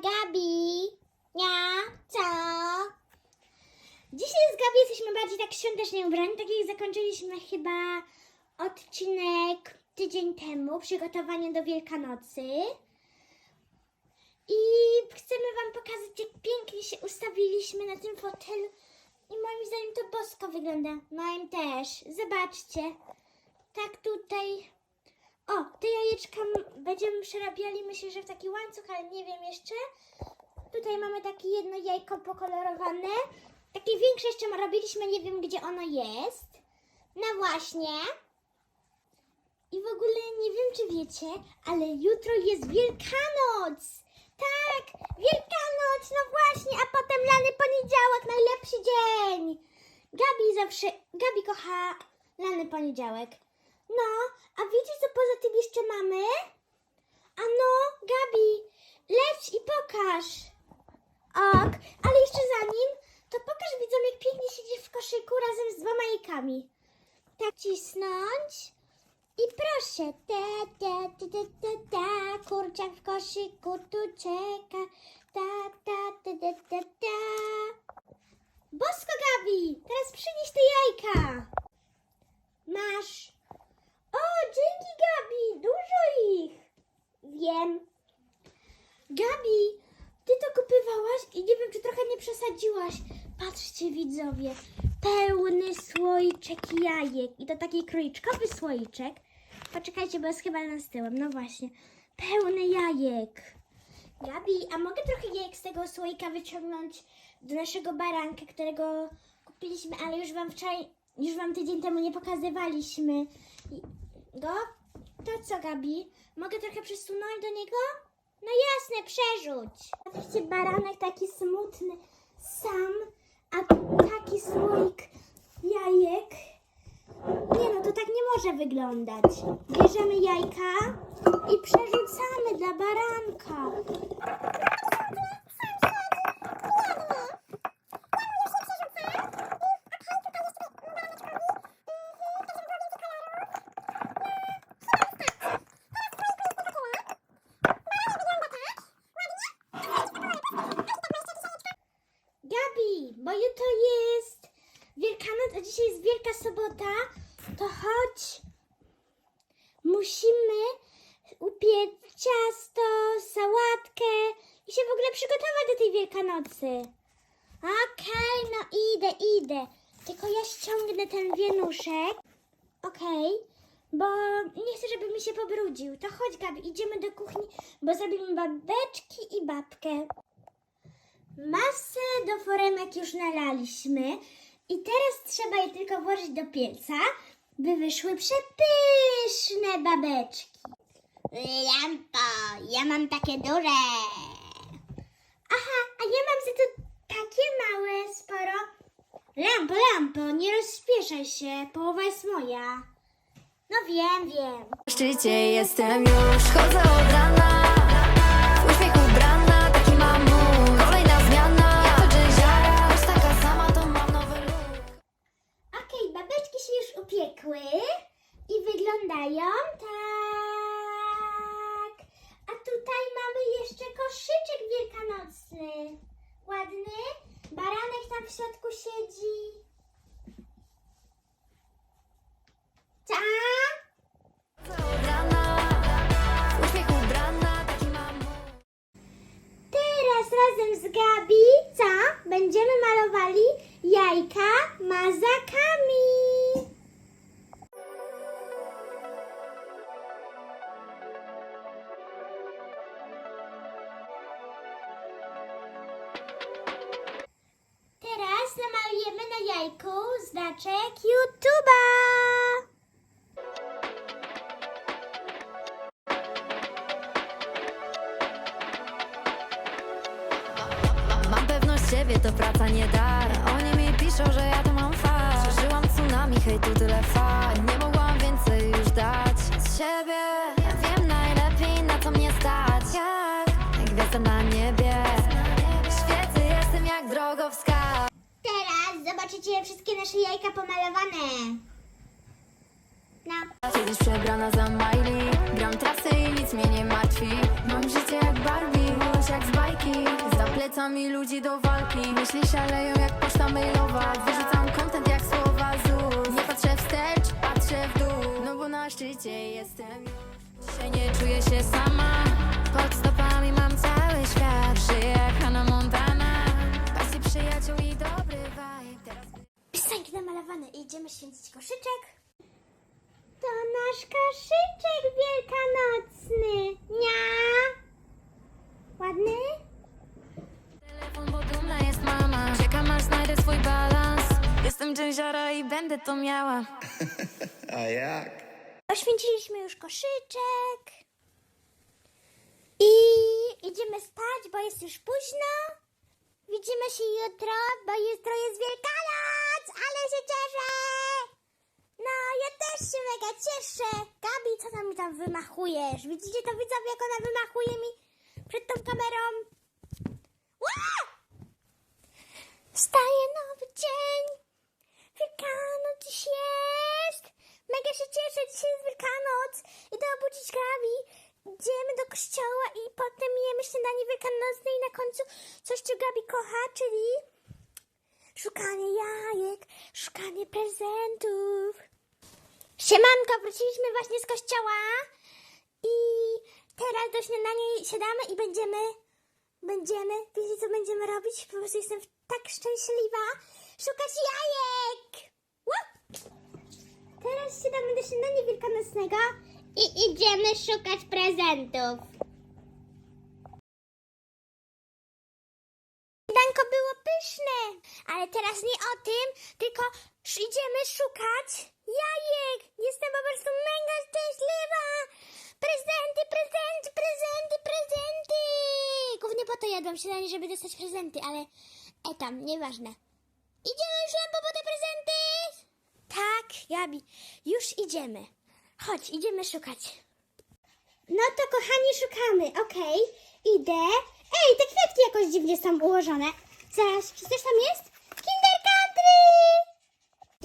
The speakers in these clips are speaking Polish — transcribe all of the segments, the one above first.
Gabi. Ja, co? Dzisiaj z Gabi jesteśmy bardziej tak świątecznie ubrani, tak jak zakończyliśmy chyba odcinek tydzień temu, przygotowanie do Wielkanocy. I chcemy Wam pokazać, jak pięknie się ustawiliśmy na tym fotelu. I moim zdaniem to bosko wygląda. Moim też. Zobaczcie. Tak tutaj. O, te jajeczka będziemy przerabiali, myślę, że w taki łańcuch, ale nie wiem jeszcze. Tutaj mamy takie jedno jajko pokolorowane. Takie większe jeszcze robiliśmy, nie wiem gdzie ono jest. No właśnie. I w ogóle nie wiem czy wiecie, ale jutro jest Wielkanoc. Tak, Wielkanoc, no właśnie, a potem lany poniedziałek, najlepszy dzień. Gabi zawsze, Gabi kocha lany poniedziałek. No, a wiecie co poza tym jeszcze mamy? A no, Gabi, leć i pokaż. Ok, ale jeszcze zanim, to pokaż widzom, jak pięknie siedzisz w koszyku razem z dwoma jajkami. Tak cisnąć. I proszę, te, te, te, te, te, te, kurczak w koszyku tu czeka. Ta, ta, te, te, te, te. Bosko, Gabi, teraz przynieś te jajka. Masz. O, dzięki, Gabi, dużo ich. Wiem. Gabi, ty to kupywałaś i nie wiem, czy trochę nie przesadziłaś. Patrzcie, widzowie, pełny słoiczek jajek. I to taki króliczkowy słoiczek. Poczekajcie, bo jest chyba na tyłem. No właśnie, pełny jajek. Gabi, a mogę trochę jajek z tego słoika wyciągnąć do naszego baranka, którego kupiliśmy, ale już wam wczoraj, już wam tydzień temu nie pokazywaliśmy go? To co, Gabi? Mogę trochę przesunąć do niego? No jasne, przerzuć. Patrzcie, baranek taki smutny, sam, a taki słoik jajek. Nie no, to tak nie może wyglądać. Bierzemy jajka i przerzucamy dla baranka. Gabi, bo jutro jest Wielkanoc, a dzisiaj jest Wielka Sobota, to chodź. Musimy upiec ciasto, sałatkę i się w ogóle przygotować do tej Wielkanocy. Okej, no idę, idę. Tylko ja ściągnę ten wienuszek. Okej, bo nie chcę, żeby mi się pobrudził. To chodź, Gabi, idziemy do kuchni, bo zrobimy babeczki i babkę. Masę do foremek już nalaliśmy i teraz trzeba je tylko włożyć do pieca, by wyszły przepyszne babeczki. Lampo, ja mam takie duże. Aha, a ja mam za to takie małe, sporo. Lampo, lampo, nie rozspieszaj się, połowa jest moja. No wiem, wiem. W szczycie jestem już, chodzę od rana W uśmiech upiekły i wyglądają tak. A tutaj mamy jeszcze koszyczek wielkanocny. Ładny. Baranek tam w środku siedzi. Teraz namalujemy na jajku znaczek YouTube'a. Mam pewność siebie, to praca nie dar. Oni mi piszą, że ja to mam fart Przeżyłam tsunami, hejtu tyle fal zobaczycie wszystkie nasze jajka pomalowane. No. Siedzisz przebrana za Miley Gram trasy i nic mnie nie martwi. Mam życie jak Barbie wyglądasz jak z bajki. Za plecami ludzi do walki. Myśli szaleją jak poczta mailowa. Wyrzucam content jak słowa ZUS Nie patrzę wstecz, patrzę w dół. No bo na szczycie jestem. Dzisiaj nie czuję się sama święcić koszyczek. To nasz koszyczek wielkanocny. Nia! Ładny? telefon, bo dumna jest mama Czekam aż znajdę swój balans Jestem dżęziara i będę to miała A jak? Poświęciliśmy już koszyczek. I idziemy spać, bo jest już późno. Widzimy się jutro, bo jutro jest Wielkanoc, ale się cieszę. No, ja też się mega cieszę. Gabi, co tam mi tam wymachujesz? Widzicie to widzowie, jak ona wymachuje mi przed tą kamerą? Ła! Wstaje nowy dzień. Wielkanoc dziś jest. Mega się cieszę, dzisiaj jest Wielkanoc. Idę obudzić Gabi. Idziemy do kościoła i potem jemy śniadanie wielkanocne i na końcu coś, co Gabi kocha, czyli szukanie jajek, szukanie prezentów. Siemanko, wróciliśmy właśnie z kościoła i teraz do śniadania siadamy i będziemy, będziemy, wiecie co będziemy robić? Po prostu jestem tak szczęśliwa. Szukać jajek! Łup! Teraz siadamy do śniadania wielkanocnego i idziemy szukać prezentów. Pyszne, ale teraz nie o tym, tylko idziemy szukać jajek. Jestem po prostu mega szczęśliwa. Prezenty, prezenty, prezenty, prezenty. Głównie po to jadłam śniadanie, żeby dostać prezenty, ale e tam, nieważne. Idziemy już Lampo, po te prezenty. Tak, Gabi, już idziemy. Chodź, idziemy szukać. No to kochani, szukamy, okej. Idę. Ej, te kwiatki jakoś dziwnie są ułożone. Zaraz, czy coś tam jest? Kinder Country!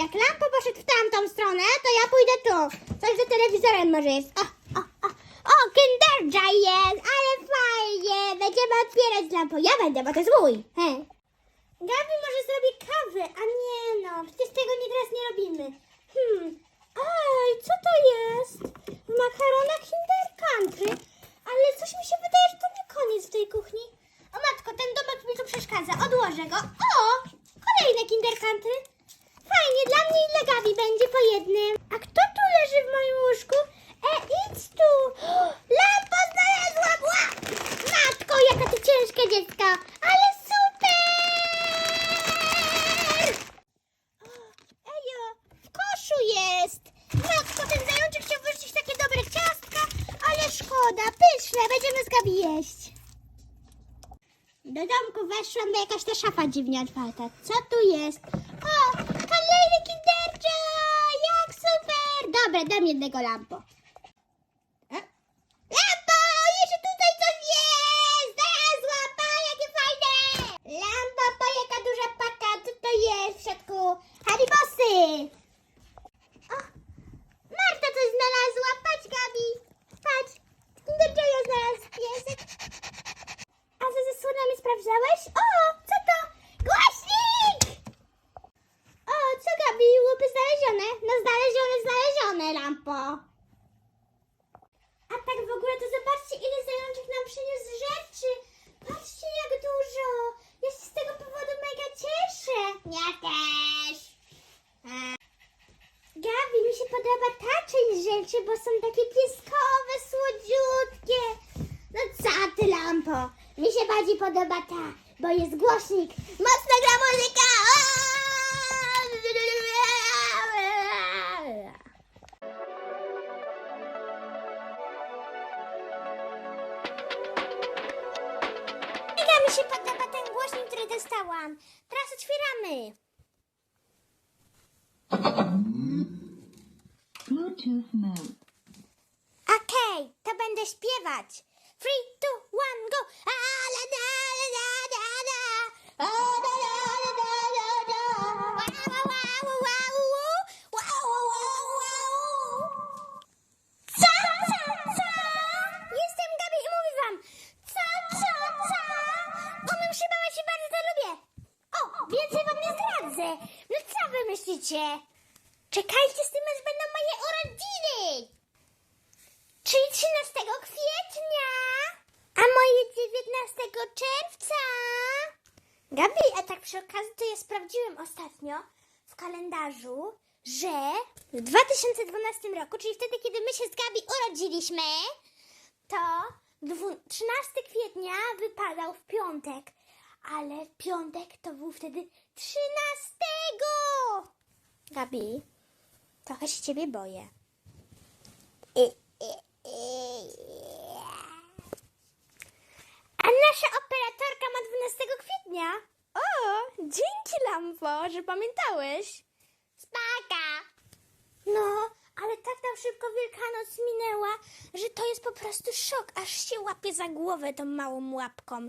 Jak Lampo poszedł w tamtą stronę, to ja pójdę tu. Coś za telewizorem może jest. O, o, o, o Kinder jest, ale fajnie. Będziemy otwierać Lampo. Ja będę, bo to jest mój. He. Gabi może zrobi kawę, a nie no, przecież tego nie teraz nie robimy. Hmm, ej, co to jest? W makaronach Kinder Country, ale coś mi się wydaje, że to nie koniec w tej kuchni. O matko, ten domek mi tu przeszkadza, odłożę go. O, kolejne Kinder Country. Fajnie, dla mnie i dla Gabi będzie po jednym. A kto tu leży w moim łóżku? E, idź tu. Lampo znalazłam! Ła! Matko, jaka ty ciężkie dziecko, ale super! Ejo, w koszu jest! Matko, ten zajączek chciał wyrzucić takie dobre ciastka, ale szkoda, pyszne, będziemy z Gabi jeść. Do domku weszłam, bo jakaś ta szafa dziwnie otwarta. Co tu jest? O, kolejny kinderczo! Jak super! Dobra, dam jednego lampo. E? Lampo! Jeszcze tutaj coś jest! Znalazłam! Pa, jakie fajne! Lampa, pa, jaka duża paka! Co to jest w środku? Haribosy! O, Marta coś znalazła! Patrz, Gabi! Patrz! Kinder Joya znalazł piesek. A ze zasłonami sprawdzałeś? O, co to? Głośnik! O, co Gabi? Łupy znalezione? No znalezione, znalezione, lampo. A tak w ogóle to zobaczcie, ile zajączek nam przyniósł rzeczy. Patrzcie, jak dużo. Ja się z tego powodu mega cieszę. Ja też. Gabi, mi się podoba ta część rzeczy, bo są takie pieskowe, słodziutkie. No co ty, lampo? Mi się bardziej podoba ta, bo jest głośnik. Mocno gra muzyka! Mega mi się podoba ten głośnik, który dostałam. Teraz otwieramy. Bluetooth mode. Okej, okay, to będę śpiewać. Three, two, one, go! Więcej wam nie zdradzę. No co wy myślicie? Czekajcie z tym, aż będą moje urodziny. Czyli 13 kwietnia, a moje 19 czerwca. Gabi, a tak przy okazji to ja sprawdziłem ostatnio w kalendarzu, że w 2012 roku, czyli wtedy, kiedy my się z Gabi urodziliśmy, to dwu- 13 kwietnia wypadał w piątek. Ale piątek to był wtedy 13. Gabi, trochę się ciebie boję. A nasza operatorka ma 12 kwietnia. O, dzięki Lampo, że pamiętałeś. Spaka. No, ale tak nam szybko Wielkanoc minęła, że to jest po prostu szok, aż się łapie za głowę tą małą łapką.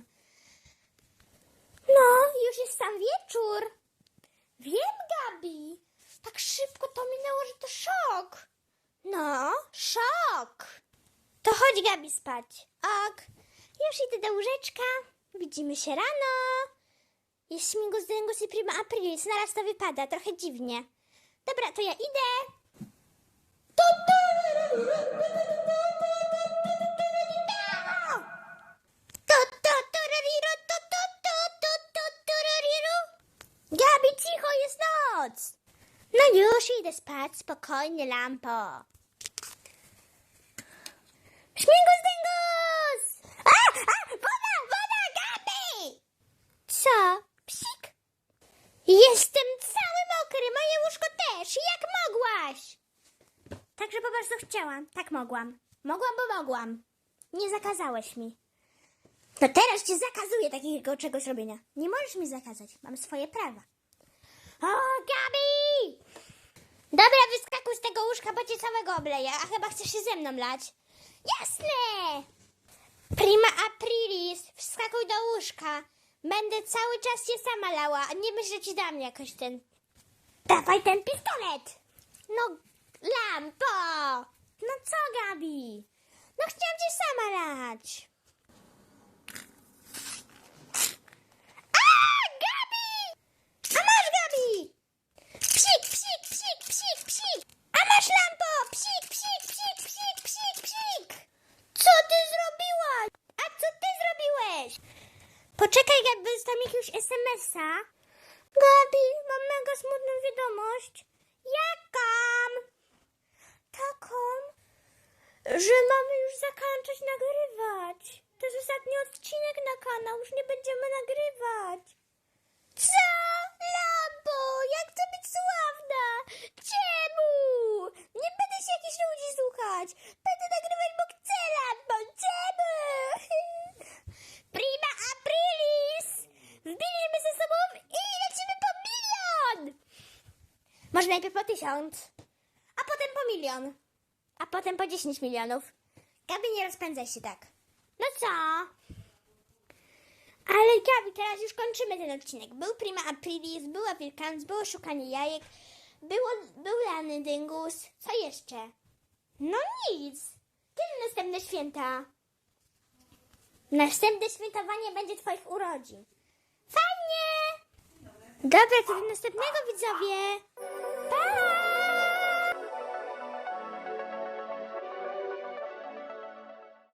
No, już jest sam wieczór. Wiem, Gabi. Tak szybko to minęło, że to szok. No, szok. To chodź, Gabi, spać. Ok. Już idę do łóżeczka. Widzimy się rano. Jest śmigus dyngus i prima aprilis. Naraz to wypada. Trochę dziwnie. Dobra, to ja idę. Gabi, cicho, jest noc. No już idę spać, spokojnie, lampo. Śmigus dyngus! A, a, woda, woda, Gabi! Co? Psik? Jestem cały mokry, moje łóżko też. Jak mogłaś? Także po prostu chciałam. Tak mogłam. Mogłam, bo mogłam. Nie zakazałeś mi. To teraz ci zakazuję takiego czegoś robienia. Nie możesz mi zakazać. Mam swoje prawa. O, Gabi! Dobra, wyskakuj z tego łóżka, bo cię całego obleję. A chyba chcesz się ze mną lać. Jasne! Prima aprilis, wskakuj do łóżka. Będę cały czas cię sama lała, nie myśl, że ci dam jakoś ten... Dawaj ten pistolet! No, lampo! No co, Gabi? No chciałam cię sama lać. A, Gabi! A masz, Gabi! Psik, psik, psik, psik, psik! A masz lampo! Psik, psik, psik, psik, psik, psik! Co ty zrobiłaś? A co ty zrobiłeś? Poczekaj, Gabi, dostałam jakiegoś SMS-a. Gabi, mam mega smutną wiadomość. Jaką? Taką, że mamy już zakończyć nagrywać. To jest ostatni odcinek na kanał, już nie będziemy nagrywać. Co? Lambo, jak chcę być sławna? Czemu? Nie będę się jakichś ludzi słuchać. Będę nagrywać, bo chcę? Prima aprilis! Wbiliśmy ze sobą i lecimy po milion! Może najpierw po tysiąc, a potem po milion, a potem po 10 milionów. Gabi, nie rozpędzaj się tak. No co? Ale Gabi, teraz już kończymy ten odcinek. Był Prima Aprilis, była Wielkanoc, było szukanie jajek, było, był lany dyngus. Co jeszcze? No nic. Kiedy następne święta? Następne świętowanie będzie Twoich urodzin. Fajnie! Dobra, to do następnego widzowie. Pa!